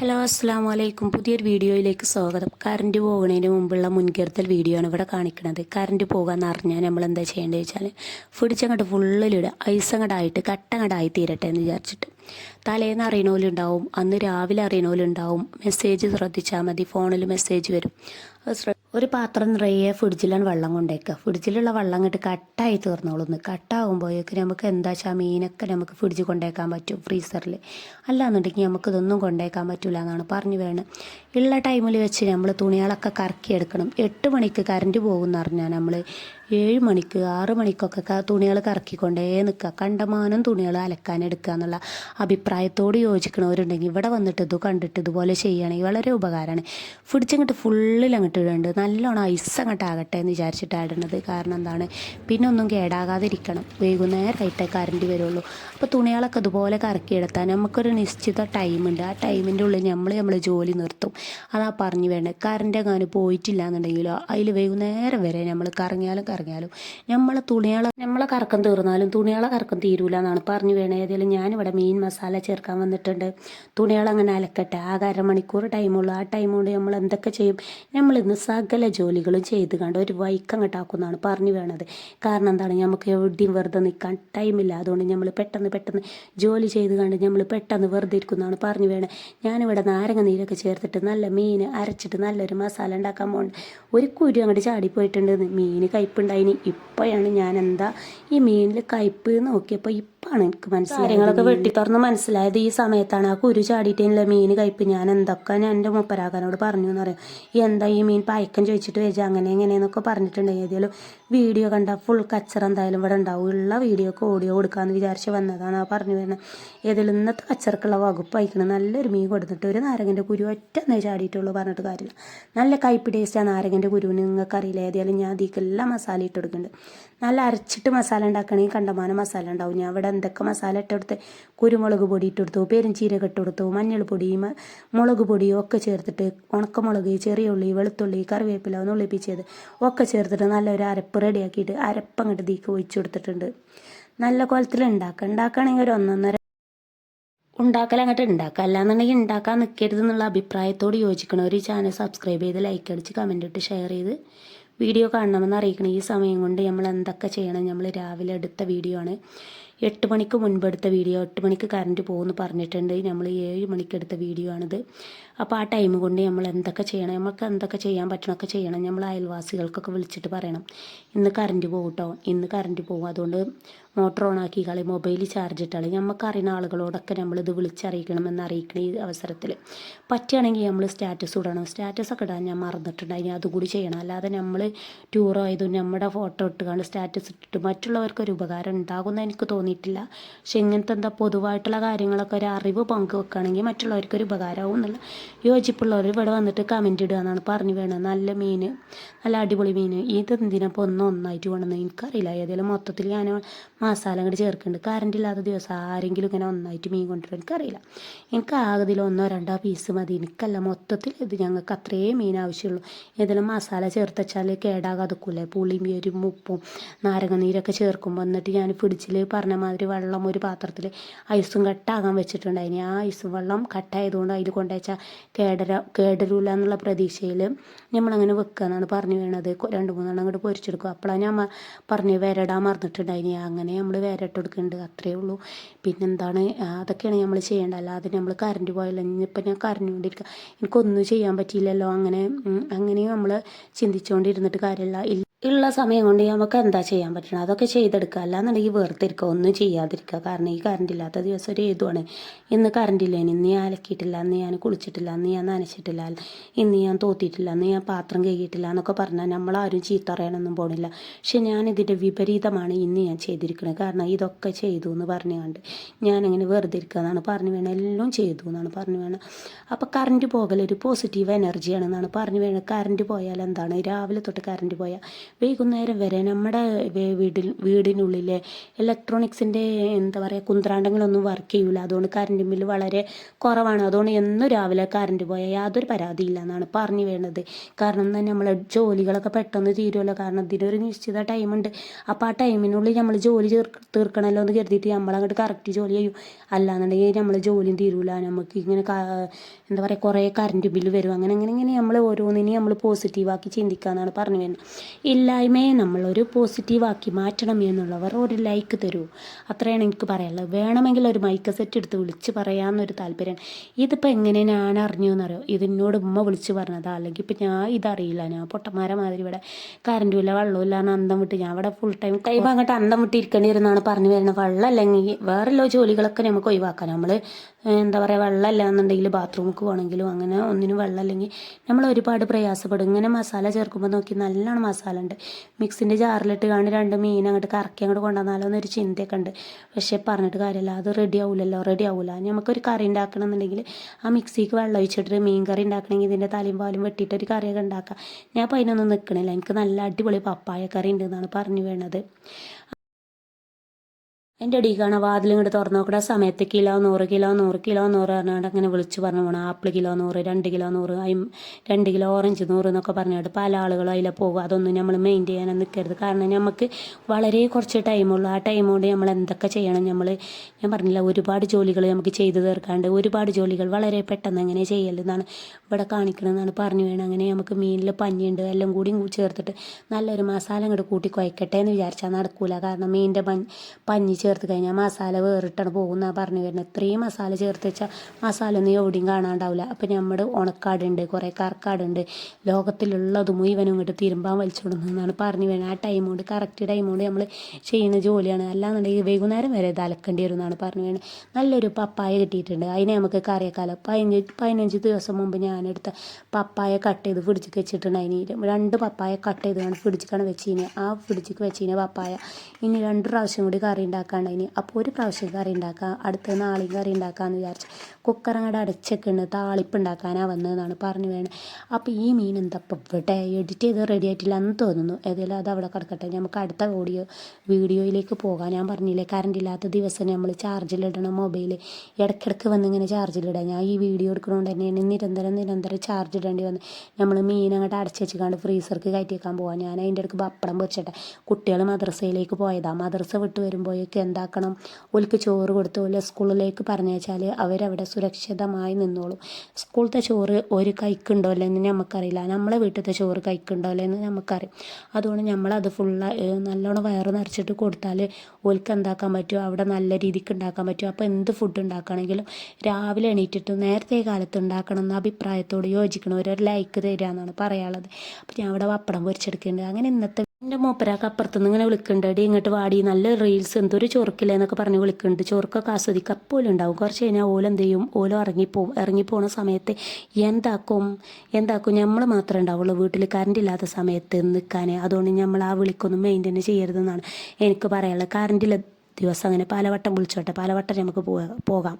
Hello അസ്സാം വലൈക്കും പുതിയൊരു വീഡിയോയിലേക്ക് സ്വാഗതം. കറണ്ട് പോകുന്നതിന് മുമ്പുള്ള മുൻകരുതൽ വീഡിയോ ആണ് ഇവിടെ കാണിക്കുന്നത് കറണ്ട് പോകാമെന്ന് അറിഞ്ഞാൽ നമ്മൾ എന്താ ചെയ്യേണ്ടത് വെച്ചാൽ ഫ്രിഡ്ജ് അങ്ങോട്ട് ഫുള്ളിലിടുക ഐസ് അങ്ങോട്ടായിട്ട് കട്ട അങ്ങോട്ടായി തീരട്ടെ എന്ന് വിചാരിച്ചിട്ട്. തലേന്ന് ഉണ്ടാവും അന്ന് രാവിലെ അറിയണോലുണ്ടാവും. മെസ്സേജ് ശ്രദ്ധിച്ചാൽ മതി ഫോണിൽ മെസ്സേജ് വരും. അത് ഒരു പാത്രം നിറയെ ഫ്രിഡ്ജിലാണ് വെള്ളം കൊണ്ടേക്കുക. ഫ്രിഡ്ജിലുള്ള വെള്ളം അങ്ങോട്ട് കട്ടായി തീർന്നോളൂന്ന് കട്ടാകുമ്പോഴേക്ക് നമുക്ക് എന്താ വെച്ചാൽ മീനൊക്കെ നമുക്ക് ഫ്രിഡ്ജ് കൊണ്ടേക്കാൻ പറ്റും ഫ്രീസറിൽ അല്ലാന്നുണ്ടെങ്കിൽ നമുക്ക് ഇതൊന്നും കൊണ്ടേക്കാൻ പറ്റില്ല എന്നാണ് പറഞ്ഞു വേണം. ഉള്ള ടൈമിൽ വെച്ച് നമ്മൾ തുണികളൊക്കെ കറക്കിയെടുക്കണം. എട്ട് മണിക്ക് കറണ്ട് പോകുമെന്ന് പറഞ്ഞാൽ നമ്മൾ ഏഴ് മണിക്ക് ആറ് മണിക്കൊക്കെ തുണികൾ കറക്കിക്കൊണ്ടേ നിൽക്കുക കണ്ടമാനം തുണികൾ അലക്കാൻ എടുക്കുക എന്നുള്ള അഭിപ്രായത്തോട് യോജിക്കണവരുണ്ടെങ്കിൽ ഇവിടെ വന്നിട്ട് ഇത് കണ്ടിട്ട് ഇതുപോലെ ചെയ്യുകയാണെങ്കിൽ വളരെ ഉപകാരമാണ് ഫുഡിച്ചങ്ങോട്ട് ഫുള്ളിൽ അങ്ങോട്ട് ഇടുന്നുണ്ട് നല്ലോണം ഐസ് അങ്ങോട്ട് ആകട്ടെ എന്ന് വിചാരിച്ചിട്ടാണ് ഇടുന്നത് കാരണം എന്താണ്? പിന്നെ ഒന്നും കേടാകാതിരിക്കണം. വൈകുന്നേരമായിട്ടേ കറണ്ട് വരുള്ളൂ. അപ്പോൾ തുണികളൊക്കെ ഇതുപോലെ കറക്കിയെടുത്താൽ നമുക്കൊരു നിശ്ചിത ടൈമുണ്ട് ആ ടൈമിന്റെ ഉള്ളിൽ നമ്മൾ നമ്മൾ ജോലി നിർത്തും. അതാ പറഞ്ഞു വേണ്ടത് കറണ്ട് എങ്ങാനും പോയിട്ടില്ല എന്നുണ്ടെങ്കിലോ അതിൽ വൈകുന്നേരം വരെ നമ്മൾ കറങ്ങിയാലും കറങ്ങിയാലും നമ്മളെ തുണികളെ നമ്മളെ കറക്കം തീർന്നാലും തുണികളെ കറക്കം തീരൂല എന്നാണ് പറഞ്ഞു വേണേ. ഏതായാലും ഞാനിവിടെ മീൻ മസാല ചേർക്കാൻ വന്നിട്ടുണ്ട്. തുണികളങ്ങനെ അലക്കട്ടെ. അര മണിക്കൂർ ടൈമുള്ളൂ ആ ടൈം കൊണ്ട് നമ്മൾ എന്തൊക്കെ ചെയ്യും? നമ്മൾ ഇന്ന് സകല ജോലികളും ചെയ്ത് കണ്ട് ഒരു വൈക്കങ്ങട്ടാക്കുമെന്നാണ് പറഞ്ഞു വേണത്. കാരണം എന്താണ്? നമുക്ക് എവിടെയും വെറുതെ നിൽക്കാൻ ടൈമില്ല അതുകൊണ്ട് നമ്മൾ പെട്ടെന്ന് പെട്ടെന്ന് ജോലി ചെയ്ത് കണ്ട് നമ്മൾ പെട്ടെന്ന് വെറുതെ ഇരിക്കുന്നതാണ് പറഞ്ഞു വേണേ. ഞാനിവിടെ നാരങ്ങ നീരൊക്കെ ചേർത്തിട്ട് നല്ല മീൻ അരച്ചിട്ട് നല്ലൊരു മസാല ഉണ്ടാക്കാൻ പോകുന്നുണ്ട് ഒരു കുരു അങ്ങോട്ട് ചാടി പോയിട്ടുണ്ട്. മീൻ കയ്പുണ്ടായിനി ഇപ്പോഴാണ് ഞാൻ എന്താ ഈ മീനിൽ കയ്പ് നോക്കിയപ്പോൾ ഇപ്പാണ് എനിക്ക് മനസ്സിലായി കാര്യങ്ങളൊക്കെ വെട്ടി തുറന്ന് മനസ്സിലായത് ഈ സമയത്താണ്. ആ കുരു ചാടിയിട്ടില്ല മീൻ കഴിപ്പ് ഞാൻ എന്തൊക്കെ ഞാൻ എന്റെ മുപ്പരാക്കാനോട് പറഞ്ഞു എന്ന് പറയും ഈ എന്താ ഈ മീൻ പയക്കം ചോദിച്ചിട്ട് വെച്ചാൽ അങ്ങനെ എങ്ങനെയെന്നൊക്കെ പറഞ്ഞിട്ടുണ്ടെങ്കിൽ ഏതായാലും വീഡിയോ കണ്ട ഫുൾ കച്ചറ എന്തായാലും ഇവിടെ ഉണ്ടാവും. ഉള്ള വീഡിയോക്ക് ഓഡിയോ കൊടുക്കാമെന്ന് വിചാരിച്ച് വന്നതാണ് ആ പറഞ്ഞു വരുന്നത് ഏതായാലും ഇന്നത്തെ കച്ചറക്കുള്ള വകുപ്പ് അയക്കണം നല്ലൊരു മീൻ കൊടുത്തിട്ട് ഒരു നാരകന്റെ കുരു ഒറ്റ എന്നേ ചാടിയിട്ടുള്ളൂ പറഞ്ഞിട്ട് കാര്യമില്ല. നല്ല കയ്പ് ടേസ്റ്റ് ആ നാരകന്റെ കുരുവിന് നിങ്ങൾക്ക് അറിയില്ല ഏതായാലും ഞാൻ അതിക്കെല്ലാം മസാല ഇട്ട് കൊടുക്കുന്നുണ്ട്. നല്ല അരച്ചിട്ട് മസാല ഉണ്ടാക്കണമെങ്കിൽ കണ്ടമാനം മസാല ഉണ്ടാവും. ഞാൻ ഇവിടെ എന്തൊക്കെ മസാല ഇട്ടെടുത്ത് കുരുമുളക് പൊടി ഇട്ടെടുത്തു പെരുംചീരക ഇട്ടെടുത്തു മഞ്ഞൾപ്പൊടി മ- മുളക് പൊടിയും ഒക്കെ ചേർത്തിട്ട് ഉണക്കമുളക് ചെറിയ ഉള്ളി വെളുത്തുള്ളി കറിവേപ്പില ഒന്ന് ഒളിപ്പിച്ചത് ഒക്കെ ചേർത്തിട്ട് നല്ലൊരു അരപ്പ് റെഡിയാക്കിയിട്ട് അരപ്പ് അങ്ങോട്ട് തീക്ക് ഒഴിച്ചു കൊടുത്തിട്ടുണ്ട്. നല്ല കുലത്തിൽ ഉണ്ടാക്കുക ഉണ്ടാക്കുകയാണെങ്കിൽ ഒരു ഒന്നൊന്നര ഉണ്ടാക്കൽ അങ്ങോട്ട് ഉണ്ടാക്കുക. അല്ലാന്നുണ്ടെങ്കിൽ ഉണ്ടാക്കാൻ നിൽക്കരുത് എന്നുള്ള അഭിപ്രായത്തോട് യോജിക്കണം. ഒരു ചാനൽ സബ്സ്ക്രൈബ് ചെയ്ത് ലൈക്ക് അടിച്ച് കമന്റ് ഇട്ട് ഷെയർ ചെയ്ത് വീഡിയോ കാണണമെന്ന് അറിയിക്കണം. ഈ സമയം കൊണ്ട് നമ്മൾ എന്തൊക്കെ ചെയ്യണം? നമ്മൾ രാവിലെ എടുത്ത വീഡിയോ ആണ്. എട്ട് മണിക്ക് മുൻപ് എടുത്ത വീഡിയോ എട്ട് മണിക്ക് കറണ്ട് പോകുമെന്ന് പറഞ്ഞിട്ടുണ്ട്. നമ്മൾ ഏഴ് മണിക്ക് എടുത്ത വീഡിയോ ആണിത്. അപ്പോൾ ആ ടൈം കൊണ്ട് നമ്മൾ എന്തൊക്കെ ചെയ്യണം നമുക്ക് എന്തൊക്കെ ചെയ്യാൻ പറ്റണമൊക്കെ ചെയ്യണം. നമ്മൾ അയൽവാസികൾക്കൊക്കെ വിളിച്ചിട്ട് പറയണം. ഇന്ന് കറണ്ട് പോകും ഇന്ന് കറണ്ട് പോകും. അതുകൊണ്ട് മോട്ടർ ഓൺ ആക്കി കളി മൊബൈൽ ചാർജ് ഇട്ടാളി. നമുക്ക് അറിയുന്ന ആളുകളോടൊക്കെ നമ്മളിത് വിളിച്ചറിയിക്കണമെന്ന് അറിയിക്കണം ഈ അവസരത്തിൽ പറ്റുകയാണെങ്കിൽ നമ്മൾ സ്റ്റാറ്റസ് ഇടണം. സ്റ്റാറ്റസ് ഒക്കെ ഇടാൻ ഞാൻ മറന്നിട്ടുണ്ടായി അതുകൂടി ചെയ്യണം. അല്ലാതെ നമ്മൾ ടൂർ ആയതും നമ്മുടെ ഫോട്ടോ ഇട്ടുകൊണ്ട് സ്റ്റാറ്റസ് ഇട്ടിട്ട് മറ്റുള്ളവർക്ക് ഒരു ഉപകാരം ഉണ്ടാകുമെന്ന് എനിക്ക് തോന്നിയിട്ടില്ല. പക്ഷെ ഇങ്ങനത്തെ എന്താ പൊതുവായിട്ടുള്ള കാര്യങ്ങളൊക്കെ ഒരു അറിവ് പങ്കുവെക്കുകയാണെങ്കിൽ മറ്റുള്ളവർക്കൊരു ഉപകാരമാവും എന്നുള്ള യോജിപ്പുള്ളവർ ഇവിടെ വന്നിട്ട് കമന്റ് ഇടുക എന്നാണ് പറഞ്ഞു വേണം നല്ല മീൻ നല്ല അടിപൊളി മീൻ. ഇത് എന്തിനപ്പോൾ ഒന്നും ഒന്നായിട്ട് വേണമെന്ന് എനിക്കറിയില്ല. ഏതെങ്കിലും മൊത്തത്തിൽ ഞാൻ മസാല അങ്ങോട്ട് ചേർക്കുന്നുണ്ട്. കറണ്ട് ഇല്ലാത്ത ദിവസം ആരെങ്കിലും ഇങ്ങനെ ഒന്നായിട്ട് മീൻ കൊണ്ടുവരും എനിക്കറിയില്ല. എനിക്ക് ആകതിൽ ഒന്നോ രണ്ടോ പീസ് മതി. എനിക്കല്ല മൊത്തത്തിൽ ഇത് ഞങ്ങൾക്ക് അത്രയും മീൻ ആവശ്യമുള്ളൂ. ഏതെങ്കിലും മസാല ചേർത്ത് വെച്ചാൽ കേടാകാതെക്കൂലേ പുളിയും ഉപ്പും നാരങ്ങ നീരൊക്കെ ചേർക്കുമ്പോൾ. എന്നിട്ട് ഞാൻ പിടിച്ചിൽ പറഞ്ഞ മാതിരി വെള്ളം ഒരു പാത്രത്തിൽ ഐസും കട്ടാകാൻ വെച്ചിട്ടുണ്ടായിനി. ആ ഐസ് വെള്ളം കട്ടായതുകൊണ്ട് അതിൽ കൊണ്ടുവച്ചാൽ കേടര കേടരൂല എന്നുള്ള പ്രതീക്ഷയിൽ നമ്മളങ്ങനെ വെക്കുക എന്നാണ് പറഞ്ഞു വീണത്. രണ്ട് മൂന്നെണ്ണം അങ്ങോട്ട് പൊരിച്ചെടുക്കും. അപ്പോഴാണ് ഞാൻ പറഞ്ഞ് വിരടാൻ മറന്നിട്ടുണ്ടായിനി. അങ്ങനെ നമ്മൾ വിരട്ട് കൊടുക്കുന്നുണ്ട് അത്രയേ ഉള്ളൂ. പിന്നെന്താണ് അതൊക്കെയാണ് നമ്മൾ ചെയ്യേണ്ടത്. അല്ലാതെ നമ്മൾ കറണ്ട് പോയാലും ഇനിയിപ്പോൾ ഞാൻ കരഞ്ഞുകൊണ്ടിരിക്കുക എനിക്കൊന്നും ചെയ്യാൻ പറ്റിയില്ലല്ലോ. അങ്ങനെ അങ്ങനെ നമ്മൾ ചിന്തിച്ചുകൊണ്ടിരുന്നിട്ട് കാര്യമില്ല ഉള്ള സമയം കൊണ്ട് നമുക്ക് എന്താ ചെയ്യാൻ പറ്റണം അതൊക്കെ ചെയ്തെടുക്കുക അല്ലാന്നുണ്ടെങ്കിൽ വെറുതെ ഇരിക്കുക ഒന്നും ചെയ്യാതിരിക്കുക കാരണം ഈ കറണ്ട് ഇല്ലാത്ത ദിവസം ഒരു ഏതുവാണ്? ഇന്ന് കറണ്ട് ഇല്ല. ഇന്ന് ഞാൻ അലക്കിയിട്ടില്ല. അന്ന് ഞാൻ കുളിച്ചിട്ടില്ല. അന്ന് ഞാൻ നനച്ചിട്ടില്ല. ഇന്ന് ഞാൻ തോത്തിയിട്ടില്ല. അന്ന് ഞാൻ പാത്രം കഴുകിയിട്ടില്ല എന്നൊക്കെ പറഞ്ഞാൽ നമ്മളാരും ചീത്ത അറിയാനൊന്നും പോണില്ല. പക്ഷെ ഞാൻ ഇതിന്റെ വിപരീതമാണ് ഇന്ന് ഞാൻ ചെയ്തിരിക്കുന്നത് കാരണം ഇതൊക്കെ ചെയ്തു എന്ന് പറഞ്ഞുകൊണ്ട് ഞാനങ്ങനെ വെറുതെ ഇരിക്കുക എന്നാണ് പറഞ്ഞു വേണം എല്ലാം ചെയ്തു എന്നാണ് പറഞ്ഞു വേണം അപ്പോൾ കറണ്ട് പോകൽ ഒരു പോസിറ്റീവ് എനർജിയാണെന്നാണ് പറഞ്ഞു വേണം കറണ്ട് പോയാൽ എന്താണ്? രാവിലെ തൊട്ട് കറണ്ട് പോയാൽ വൈകുന്നേരം വരെ നമ്മുടെ വേ- വീട്ടിൽ വീടിനുള്ളിലെ ഇലക്ട്രോണിക്സിന്റെ എന്താ പറയുക കുന്ത്രാണ്ടങ്ങളൊന്നും വർക്ക് ചെയ്യൂല. അതുകൊണ്ട് കറണ്ട് ബില്ല് വളരെ കുറവാണ്. അതുകൊണ്ട് എന്നും രാവിലെ കറണ്ട് പോയാൽ യാതൊരു പരാതിയില്ല എന്നാണ് പറഞ്ഞു വേണ്ടത് കാരണം തന്നെ നമ്മളെ ജോലികളൊക്കെ പെട്ടെന്ന് തീരുമല്ലോ കാരണം ഇതിനൊരു നിശ്ചിത ടൈമുണ്ട് അപ്പോൾ ആ ടൈമിനുള്ളിൽ നമ്മൾ ജോലി തീർക്കണമല്ലോ എന്ന് കരുതിയിട്ട് നമ്മളങ്ങോട്ട് കറക്റ്റ് ജോലി ചെയ്യും. അല്ലാന്നുണ്ടെങ്കിൽ നമ്മൾ ജോലിയും തീരൂല. നമുക്ക് ഇങ്ങനെ എന്താ പറയുക കുറേ കറണ്ട് ബില്ല് വരും. അങ്ങനെ അങ്ങനെ ഇങ്ങനെ നമ്മൾ ഓരോന്നിനെയും നമ്മൾ പോസിറ്റീവാക്കി ചിന്തിക്കുക എന്നാണ് പറഞ്ഞു വരുന്നത്. ഇല്ലായ്മയെ നമ്മളൊരു പോസിറ്റീവാക്കി മാറ്റണം എന്നുള്ളവർ ഒരു ലൈക്ക് തരൂ. അത്രയാണ് എനിക്ക് പറയാനുള്ളത്. വേണമെങ്കിൽ ഒരു മൈക്ക് സെറ്റ് എടുത്ത് വിളിച്ച് പറയാമെന്നൊരു താല്പര്യം. ഇതിപ്പോൾ എങ്ങനെ ഞാൻ അറിഞ്ഞു എന്നറിയോ ഇതിനോട് ഉമ്മ വിളിച്ച് പറഞ്ഞതാ. അല്ലെങ്കിൽ ഇപ്പം ഞാൻ ഇതറിയില്ല. ഞാൻ പൊട്ടന്മാരെ മാതിരി ഇവിടെ കറണ്ടും ഇല്ല വെള്ളവും ഇല്ല എന്ന് അന്തം വിട്ട്. ഞാൻ ഇവിടെ ഫുൾ ടൈം ടൈം അങ്ങോട്ട് അന്തം വിട്ട് വരുന്നതാണ് പറഞ്ഞു വരുന്നത്. വെള്ളം അല്ലെങ്കിൽ വേറെല്ലോ ജോലികളൊക്കെ നമുക്ക് ഒഴിവാക്കാം. നമ്മൾ എന്താ പറയുക വെള്ളമല്ല എന്നുണ്ടെങ്കിൽ ബാത്റൂമിലേക്ക് പോകണമെങ്കിലും അങ്ങനെ ഒന്നിനും വെള്ളം അല്ലെങ്കിൽ നമ്മൾ ഒരുപാട് പ്രയാസപ്പെടും. ഇങ്ങനെ മസാല ചേർക്കുമ്പോൾ നോക്കി നല്ലോണം മസാല ഉണ്ട് മിക്സിന്റെ ജാറിലിട്ട് കാണി രണ്ട് മീൻ അങ്ങോട്ട് കറക്കി അങ്ങോട്ട് കൊണ്ടുവന്നാലോ എന്നൊരു ചിന്തയൊക്കെ ഉണ്ട്. പക്ഷേ പറഞ്ഞിട്ട് കാര്യമില്ല. അത് റെഡി ആവില്ലല്ലോ റെഡി ആവില്ല നമുക്കൊരു കറി ഉണ്ടാക്കണം എന്നുണ്ടെങ്കിൽ ആ മിക്സിക്ക് വെള്ളം ഒഴിച്ചിട്ട് മീൻ കറി ഉണ്ടാക്കണമെങ്കിൽ ഇതിന്റെ തലയും പാലും വെട്ടിയിട്ട് ഒരു കറിയൊക്കെ ഉണ്ടാക്കാം. ഞാൻ അപ്പോൾ അതിനൊന്നും നിൽക്കണില്ല എനിക്ക് നല്ല അടിപൊളി പപ്പായ കറി ഉണ്ട് എന്നാണ് പറഞ്ഞു വേണത്. എന്റെ അടിക്കാണ് വാതിലും ഇങ്ങോട്ട് തുറന്നു നോക്കണ സമയത്ത് കിലോ നൂറ് കിലോ നൂറ് കിലോ നൂറ് പറഞ്ഞുകൊണ്ട് അങ്ങനെ വിളിച്ച് പറഞ്ഞു പോകണം ആപ്പിൾ കിലോ നൂറ് രണ്ട് കിലോ നൂറ് അയി രണ്ട് കിലോ ഓറഞ്ച് നൂറ് എന്നൊക്കെ പറഞ്ഞുകൊണ്ട് പല ആളുകളും അതിലെ പോകും. അതൊന്നും നമ്മൾ മെയിൻ ചെയ്യാൻ നിൽക്കരുത് കാരണം നമുക്ക് വളരെ കുറച്ച് ടൈമുള്ളൂ ആ ടൈം കൊണ്ട് നമ്മൾ എന്തൊക്കെ ചെയ്യണം നമ്മൾ ഞാൻ പറഞ്ഞില്ല ഒരുപാട് ജോലികൾ നമുക്ക് ചെയ്തു തീർക്കാണ്ട് ഒരുപാട് ജോലികൾ വളരെ പെട്ടെന്ന് അങ്ങനെ ചെയ്യലെന്നാണ് ഇവിടെ കാണിക്കണമെന്നാണ് പറഞ്ഞു വേണം. അങ്ങനെ നമുക്ക് മീനിൽ പഞ്ഞിയുണ്ട് എല്ലാം കൂടിയും ചേർത്തിട്ട് നല്ലൊരു മസാല അങ്ങോട്ട് കൂട്ടി കുഴക്കട്ടെ എന്ന് വിചാരിച്ചാൽ നടക്കൂല. കാരണം മീനിന്റെ പഞ്ഞ് പഞ്ഞി ചേർത്ത് കഴിഞ്ഞാൽ മസാല വേറിട്ടാണ് പോകുന്നതാണ് പറഞ്ഞു വരുന്നത് ഇത്രയും മസാല ചേർത്ത് വെച്ചാൽ മസാല ഒന്നും എവിടെയും കാണാണ്ടാവില്ല അപ്പം നമ്മുടെ ഉണക്കാടുണ്ട് കുറേ കറക്കാടുണ്ട് ലോകത്തിലുള്ളത് മുഴുവനും ഇങ്ങോട്ട് തിരുമ്പാൻ വലിച്ചുകൊടുക്കുന്നതാണ് പറഞ്ഞു വരുന്നത് ആ ടൈം കൊണ്ട് കറക്റ്റ് ടൈം കൊണ്ട് നമ്മൾ ചെയ്യുന്ന ജോലിയാണ്. അല്ലാന്നുണ്ടെങ്കിൽ വൈകുന്നേരം വരെ ഇത് അലക്കേണ്ടി വരും എന്നാണ് പറഞ്ഞു വരുന്നത് നല്ലൊരു പപ്പായ കിട്ടിയിട്ടുണ്ട്. അതിനെ നമുക്ക് കറിയക്കാലം. പതിനഞ്ച് പതിനഞ്ച് ദിവസം മുമ്പ് ഞാനെടുത്ത പപ്പായ കട്ട് ചെയ്ത് പിടിച്ച് വെച്ചിട്ടുണ്ട് അതിന് രണ്ട് പപ്പായ കട്ട് ചെയ്താണ് ഫ്രിഡ്ജിക്കാണ് വെച്ചിന്. ആ ഫ്രിഡ്ജിക്ക് വെച്ചിന് പപ്പായ. ഇനി രണ്ട് പ്രാവശ്യം കൂടി കറി ഉണ്ടാക്കാണ്ടായിന് അപ്പോൾ ഒരു പ്രാവശ്യം കറി ഉണ്ടാക്കാം അടുത്ത നാളെയും കറി ഉണ്ടാക്കാമെന്ന് വിചാരിച്ച് കുക്കർ അങ്ങോട്ട് അടച്ചൊക്കെയാണ് താളിപ്പ് ഉണ്ടാക്കാനാണ് വന്നതെന്നാണ് പറഞ്ഞു വേണം. അപ്പോൾ ഈ മീൻ എന്താ ഇപ്പം ഇവിടെ എഡിറ്റ് ചെയ്ത് റെഡി ആയിട്ടില്ല എന്ന് തോന്നുന്നു. ഏതായാലും അത് അവിടെ കിടക്കട്ടെ. നമുക്ക് അടുത്ത ഓഡിയോ വീഡിയോയിലേക്ക് പോകാം. ഞാൻ പറഞ്ഞില്ലേ കറണ്ട് ഇല്ലാത്ത ദിവസം നമ്മൾ ചാർജിലിടണം മൊബൈൽ ഇടയ്ക്കിടയ്ക്ക് വന്ന് ഇങ്ങനെ ചാർജിലിടാം ഞാൻ ഈ വീഡിയോ എടുക്കുന്നതുകൊണ്ട് തന്നെയാണ് നിരന്തരം നിരന്തരം ചാർജ് ഇടേണ്ടി വന്ന്. നമ്മൾ മീൻ അങ്ങോട്ട് അടച്ച് വെച്ചുകൊണ്ട് ഫ്രീസർക്ക് കയറ്റി വെക്കാൻ പോകാം ഞാൻ അതിന്റെ ഇടയ്ക്ക് പപ്പടം പൊരിച്ചിട്ടെ. കുട്ടികൾ മദ്രസയിലേക്ക് പോയതാണ് മദ്രസ വിട്ട് വരുമ്പോഴേക്ക് എന്താക്കണം ഓൽക്ക് ചോറ് കൊടുത്ത് ഓലെ സ്കൂളിലേക്ക് പറഞ്ഞയച്ചാൽ അവരവിടെ സുരക്ഷിതമായി നിന്നോളും. സ്കൂളത്തെ ചോറ് ഒരു കൈക്കുണ്ടോ അല്ലെന്ന് നമുക്കറിയില്ല നമ്മളെ വീട്ടിലത്തെ ചോറ് കൈക്കുണ്ടോ അല്ലെന്ന് നമുക്കറിയാം അതുകൊണ്ട് നമ്മളത് ഫുള്ള് നല്ലോണം വയറ് നിറച്ചിട്ട് കൊടുത്താൽ ഓൽക്ക് എന്താക്കാൻ പറ്റും? അവിടെ നല്ല രീതിക്ക് ഉണ്ടാക്കാൻ പറ്റും. അപ്പോൾ എന്ത് ഫുഡ് ഉണ്ടാക്കുകയാണെങ്കിലും രാവിലെ എണീറ്റിട്ട് നേരത്തെ കാലത്ത് ഉണ്ടാക്കണം എന്ന അഭിപ്രായത്തോട് യോജിക്കണം ഒരു ലൈക്ക് തരിക എന്നാണ് പറയാനുള്ളത്. അപ്പോൾ ഞാൻ അവിടെ പപ്പടം പൊരിച്ചെടുക്കുന്നുണ്ട്. അങ്ങനെ ഇന്നത്തെ എന്റെ മൂപ്പരാക്ക് അപ്പുറത്തുനിന്ന് ഇങ്ങനെ വിളിക്കുന്നുണ്ട് ഇങ്ങോട്ട് വാടി. നല്ല റീൽസ് എന്തൊരു ചൊറുക്കില്ല എന്നൊക്കെ പറഞ്ഞ് വിളിക്കുന്നുണ്ട് ചൊറുക്കൊക്കെ ആസ്വദിക്കുക അപ്പോലും ഉണ്ടാവും. കുറച്ച് കഴിഞ്ഞാൽ ഓല എന്ത് ചെയ്യും? ഓലോ ഇറങ്ങിപ്പോവും ഇറങ്ങിപ്പോണ സമയത്ത് എന്താക്കും? എന്താക്കും? നമ്മൾ മാത്രമേ ഉണ്ടാവുള്ളൂ വീട്ടിൽ കറണ്ട് ഇല്ലാത്ത സമയത്ത് നിൽക്കാൻ അതുകൊണ്ട് നമ്മൾ ആ വിളിക്കൊന്നും മെയിന്റെയിൻ ചെയ്യരുതെന്നാണ് എനിക്ക് പറയാനുള്ളത്. കറണ്ടിൽ ദിവസം അങ്ങനെ പലവട്ടം വിളിച്ചോട്ടെ പലവട്ടം നമുക്ക് പോകാം.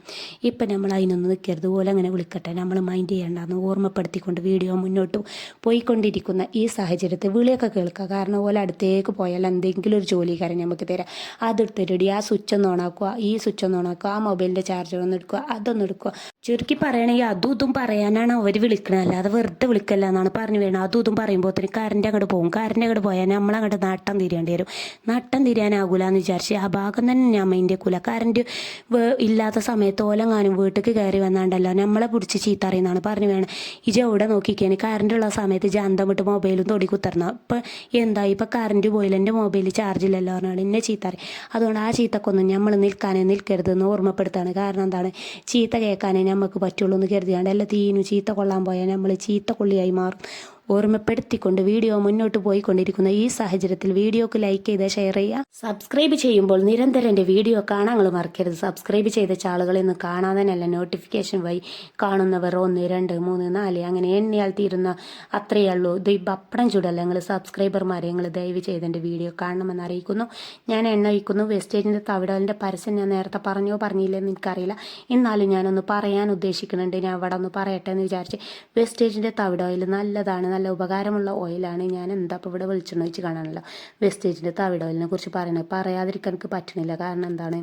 ഇപ്പം നമ്മൾ അതിനൊന്നും നിൽക്കരുത് പോലെ അങ്ങനെ വിളിക്കട്ടെ. നമ്മൾ മൈൻഡ് ചെയ്യേണ്ടെന്ന് ഓർമ്മപ്പെടുത്തിക്കൊണ്ട് വീഡിയോ മുന്നോട്ട് പോയിക്കൊണ്ടിരിക്കുന്ന ഈ സാഹചര്യത്തിൽ വിളിയൊക്കെ കേൾക്കുക. കാരണം പോലെ അടുത്തേക്ക് പോയാൽ എന്തെങ്കിലും ഒരു ജോലിക്കാരൻ നമുക്ക് തരാം. അതെടുത്തിട്ട് ആ സ്വിച്ച് ഒന്ന് ഓണാക്കുക ഈ സ്വിച്ച് ഒന്ന് ഓണാക്കുക ആ മൊബൈലിന്റെ ചാർജർ ഒന്ന് എടുക്കുക അതൊന്ന് എടുക്കുക. ചുരുക്കി പറയണമെങ്കിൽ അതും ഇതും പറയാനാണ് അവർ വിളിക്കണത്. അല്ലാതെ വെറുതെ വിളിക്കല്ല എന്നാണ് പറഞ്ഞു വേണം അതും ഇതും പറയുമ്പോഴത്തേന് കറണ്ട് അങ്ങോട്ട് പോകും കറണ്ട് അങ്ങോട്ട് പോയാൽ നമ്മളങ്ങോട്ട് നട്ടം തിരിയേണ്ടി വരും. നട്ടം തിരിയാനാകൂല എന്ന് വിചാരിച്ച് ആ ഭാഗം തന്നെ ഞാൻ മൈൻഡ് ചെയ്യൂല കറണ്ട് ഇല്ലാത്ത സമയത്ത് ഓലങ്ങാനും വീട്ടിലേക്ക് കയറി വന്നാണ്ടല്ലോ നമ്മളെ പിടിച്ച് ചീത്ത അറിയുന്നതാണ് പറഞ്ഞു വേണം. ഇജ എവിടെ കറണ്ട് ഉള്ള സമയത്ത് ജാന്തം വിട്ട് മൊബൈലും തൊടി കുത്തരണം ഇപ്പം എന്താ? ഇപ്പം കറണ്ട് പോയില്ല എന്റെ മൊബൈൽ ചാർജ് ഇല്ലല്ലോ പറഞ്ഞാണ് എന്നെ ചീത്ത അറിയും അതുകൊണ്ട് ആ ചീത്തക്കൊന്നും നമ്മൾ നിൽക്കാനേ നിൽക്കരുതെന്ന് ഓർമ്മപ്പെടുത്താണ്. കാരണം എന്താണ്? ചീത്ത കേൾക്കാനേ നമുക്ക് പറ്റുള്ളൂ എന്ന് കരുതിയാണ്ട് അല്ല തീനു ചീത്ത കൊള്ളാൻ പോയാൽ നമ്മൾ ചീത്ത കൊള്ളിയായി മാറും. ഓർമ്മപ്പെടുത്തിക്കൊണ്ട് വീഡിയോ മുന്നോട്ട് പോയിക്കൊണ്ടിരിക്കുന്ന ഈ സാഹചര്യത്തിൽ വീഡിയോക്ക് ലൈക്ക് ചെയ്ത് ഷെയർ ചെയ്യുക. സബ്സ്ക്രൈബ് ചെയ്യുമ്പോൾ നിരന്തരം എന്റെ വീഡിയോ കാണാങ്ങൾ മറക്കരുത്. സബ്സ്ക്രൈബ് ചെയ്ത ചാളുകളിൽ നിന്ന് കാണാതെ നോട്ടിഫിക്കേഷൻ വഴി കാണുന്നവർ ഒന്ന് രണ്ട് മൂന്ന് നാല് അങ്ങനെ എണ്ണിയാൽ തീരുന്ന അത്രയേ ഉള്ളൂ. ഇത് പപ്പടം ചൂടല്ല നിങ്ങൾ സബ്സ്ക്രൈബർമാരെ നിങ്ങൾ ദയവ് ചെയ്ത് എന്റെ വീഡിയോ കാണണമെന്ന് അറിയിക്കുന്നു. ഞാൻ എണ്ണ വയ്ക്കുന്നു വെസ്റ്റേജിന്റെ തവിടലിന്റെ പരസ്യം ഞാൻ നേരത്തെ പറഞ്ഞോ പറഞ്ഞില്ലെന്ന് എനിക്കറിയില്ല. എന്നാലും ഞാനൊന്ന് പറയാൻ ഉദ്ദേശിക്കുന്നുണ്ട്. ഞാൻ അവിടെ ഒന്ന് പറയട്ടെ എന്ന് വിചാരിച്ച്. വെസ്റ്റേജിന്റെ തവിടോയിൽ നല്ലതാണ് നല്ല ഉപകാരമുള്ള ഓയിലാണ് ഞാൻ എന്താ ഇപ്പോൾ ഇവിടെ വെളിച്ചെണ്ണ വെച്ച് കാണാനല്ലോ. വേസ്റ്റേജിന്റെ തവിട് ഓയിലിനെ കുറിച്ച് പറയണത് പറയാതിരിക്കാൻ എനിക്ക് പറ്റണില്ല. കാരണം എന്താണ്?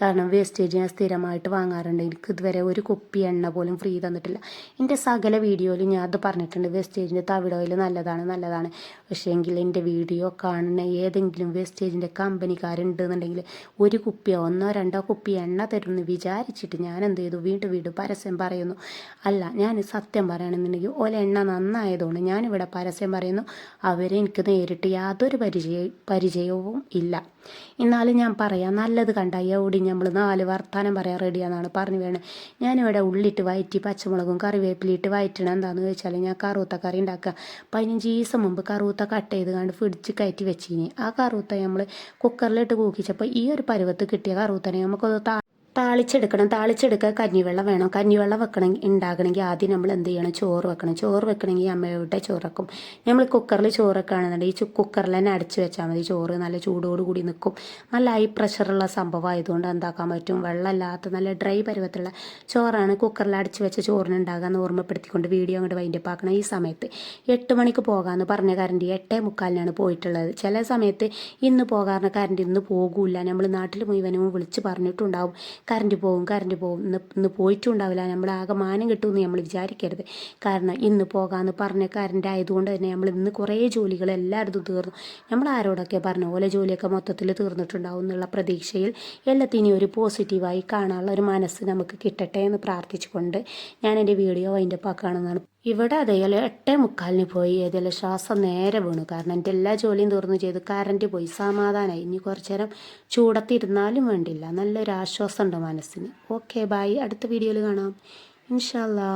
കാരണം വേസ്റ്റേജ് ഞാൻ സ്ഥിരമായിട്ട് വാങ്ങാറുണ്ട്. എനിക്ക് ഇതുവരെ ഒരു കുപ്പി എണ്ണ പോലും ഫ്രീ തന്നിട്ടില്ല. എന്റെ സകല വീഡിയോയിൽ ഞാൻ അത് പറഞ്ഞിട്ടുണ്ട്. വേസ്റ്റേജിന്റെ തവിട് ഓയിൽ നല്ലതാണ് നല്ലതാണ്. പക്ഷേ എങ്കിൽ എന്റെ വീഡിയോ കാണുന്ന ഏതെങ്കിലും വേസ്റ്റേജിന്റെ കമ്പനിക്കാരുണ്ടെന്നുണ്ടെങ്കിൽ ഒരു കുപ്പിയോ ഒന്നോ രണ്ടോ കുപ്പി എണ്ണ തരുമെന്ന് വിചാരിച്ചിട്ട് ഞാൻ എന്ത് ചെയ്തു? വീണ്ടും വീണ്ടും പരസ്യം പറയുന്നു. അല്ല ഞാൻ സത്യം പറയണമെന്നുണ്ടെങ്കിൽ ഓല എണ്ണ നന്നായതുകൊണ്ട് ഞാനിവിടെ പരസ്യം പറയുന്നു. അവരെ എനിക്ക് നേരിട്ട് യാതൊരു പരിചയ പരിചയവും ഇല്ല. എന്നാലും ഞാൻ പറയാം നല്ലത് കണ്ട ഓടി നമ്മൾ നാല് വർത്താനം പറയാൻ റെഡിയാണെന്നാണ് പറഞ്ഞു വേണേ ഞാനിവിടെ ഉള്ളിട്ട് വയറ്റി പച്ചമുളകും കറിവേപ്പിലിട്ട് വയറ്റണം എന്താണെന്ന് ചോദിച്ചാൽ ഞാൻ കറുത്ത കറി ഉണ്ടാക്കുക. പതിനഞ്ച് ദിവസം മുമ്പ് കറുത്ത കട്ട് ചെയ്ത് കണ്ട് പിടിച്ച് കയറ്റി വെച്ചിനി. ആ കറുത്ത നമ്മൾ കുക്കറിലിട്ട് കൂക്കിച്ചപ്പോൾ ഈ ഒരു പരുവത്ത് കിട്ടിയ കറുത്തനെ നമുക്കത് താ താളിച്ചെടുക്കണം. താളിച്ചെടുക്കുക കഞ്ഞിവെള്ളം വേണം. കഞ്ഞിവെള്ളം വെക്കണം ഉണ്ടാകണമെങ്കിൽ ആദ്യം നമ്മൾ എന്ത് ചെയ്യണം? ചോറ് വെക്കണം. ചോറ് വെക്കണമെങ്കിൽ അമ്മയുടെ ചോറ് വെക്കും നമ്മൾ കുക്കറിൽ ചോറ് വെക്കുകയാണെന്നുണ്ടെങ്കിൽ ഈ കുക്കറിൽ തന്നെ അടച്ച് വെച്ചാൽ മതി. ചോറ് നല്ല ചൂടോട് കൂടി നിൽക്കും നല്ല ഹൈ പ്രഷറുള്ള സംഭവം ആയതുകൊണ്ട് എന്താക്കാൻ പറ്റും? വെള്ളമില്ലാത്ത നല്ല ഡ്രൈ പരുവത്തുള്ള ചോറാണ് കുക്കറിൽ അടച്ച് വെച്ച ചോറിന് ഉണ്ടാകാമെന്ന് ഓർമ്മപ്പെടുത്തിക്കൊണ്ട് വീഡിയോ അങ്ങോട്ട് വൈൻഡപ്പ് ആക്കണം ഈ സമയത്ത്. എട്ട് മണിക്ക് പോകാമെന്ന് പറഞ്ഞ കറണ്ട് എട്ടേ മുക്കാലിനാണ് പോയിട്ടുള്ളത്. ചില സമയത്ത് ഇന്ന് പോകാറുണ്ട് കറണ്ട് ഇന്ന് പോകൂല നമ്മൾ നാട്ടിൽ മുഴുവനും വിളിച്ച് പറഞ്ഞിട്ടുണ്ടാവും. കറണ്ട് പോകും കറണ്ട് പോകും ഇന്ന് ഇന്ന് പോയിട്ടും ഉണ്ടാവില്ല നമ്മൾ ആകെ മാനം കിട്ടുമെന്ന് നമ്മൾ വിചാരിക്കരുത്. കാരണം ഇന്ന് പോകാമെന്ന് പറഞ്ഞ കറണ്ട് ആയതുകൊണ്ട് തന്നെ നമ്മൾ ഇന്ന് കുറേ ജോലികൾ എല്ലായിടത്തും തീർന്നു. നമ്മൾ ആരോടൊക്കെ പറഞ്ഞു ഓലെ ജോലിയൊക്കെ മൊത്തത്തിൽ തീർന്നിട്ടുണ്ടാവും എന്നുള്ള പ്രതീക്ഷയിൽ എല്ലാത്തിനും ഒരു പോസിറ്റീവായി കാണാനുള്ള ഒരു മനസ്സ് നമുക്ക് കിട്ടട്ടെ എന്ന് പ്രാർത്ഥിച്ചുകൊണ്ട് ഞാൻ എന്റെ വീഡിയോ അതിന്റെ പാക്കാണെന്നാണ് ഇവിടെ അതേപോലെ എട്ടേ മുക്കാലിന് പോയി. ഏതെങ്കിലും ശ്വാസം നേരെ വീണു. കാരണം എന്റെ എല്ലാ ജോലിയും തീർന്നു ചെയ്തു. കറണ്ട് പോയി. സമാധാനമായി ഇനി കുറച്ചു നേരം ചൂടത്തിരുന്നാലും വേണ്ടില്ല. നല്ലൊരു ആശ്വാസമുണ്ട് മനസ്സിന്. ഓക്കെ ബായ് അടുത്ത വീഡിയോയിൽ കാണാം. ഇൻഷാല്ലാ